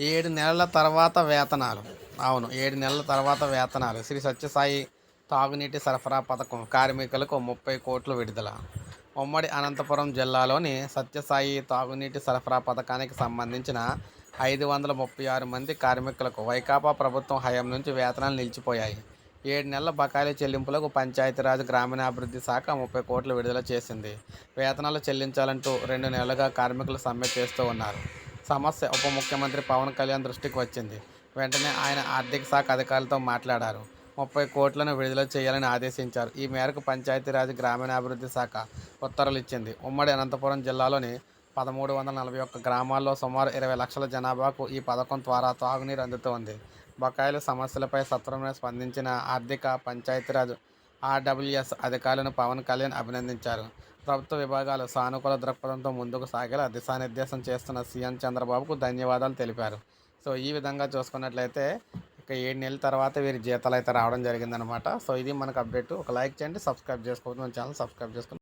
ఏడు నెలల తర్వాత వేతనాలు. అవును ఏడు నెలల తర్వాత వేతనాలు. శ్రీ సత్యసాయి తాగునీటి సరఫరా పథకం కార్మికులకు ముప్పై కోట్లు విడుదల. ఉమ్మడి అనంతపురం జిల్లాలోని సత్యసాయి తాగునీటి సరఫరా పథకానికి సంబంధించిన ఐదు వందల ముప్పై ఆరు మంది కార్మికులకు వైకాపా ప్రభుత్వం హయాం నుంచి వేతనాలు నిలిచిపోయాయి. ఏడు నెలల బకాయిల చెల్లింపులకు పంచాయతీరాజ్ గ్రామీణాభివృద్ధి శాఖ ముప్పై కోట్లు విడుదల చేసింది. వేతనాలు చెల్లించాలంటూ రెండు నెలలుగా కార్మికులు సమ్మె చేస్తూ ఉన్నారు. సమస్య ఉప ముఖ్యమంత్రి పవన్ కళ్యాణ్ దృష్టికి వచ్చింది. వెంటనే ఆయన ఆర్థిక శాఖ అధికారులతో మాట్లాడారు. ముప్పై కోట్లను విడుదల చేయాలని ఆదేశించారు. ఈ మేరకు పంచాయతీరాజ్ గ్రామీణాభివృద్ధి శాఖ ఉత్తర్వులు ఇచ్చింది. ఉమ్మడి అనంతపురం జిల్లాలోని పదమూడు వందల నలభై ఒక్క గ్రామాల్లో సుమారు ఇరవై లక్షల జనాభాకు ఈ పథకం ద్వారా తాగునీరు అందుతోంది. బకాయిల సమస్యలపై సత్వరమే స్పందించిన ఆర్థిక పంచాయతీరాజ్ ఆర్డబ్ల్యూఎస్ అధికారులను పవన్ కళ్యాణ్ అభినందించారు. ప్రభుత్వ విభాగాలు సానుకూల దృక్పథంతో ముందుకు సాగేలా దిశానిర్దేశం చేస్తున్న సీఎం చంద్రబాబుకు ధన్యవాదాలు తెలిపారు. సో ఈ విధంగా చూసుకున్నట్లయితే ఇక ఏడు నెలల తర్వాత వీరి జీతాలు అయితే రావడం జరిగిందనమాట సో ఇది మనకు అప్డేట్. ఒక లైక్ చేయండి సబ్స్క్రైబ్ చేసుకోవద్దు. మన ఛానల్ సబ్స్క్రైబ్ చేసుకోండి.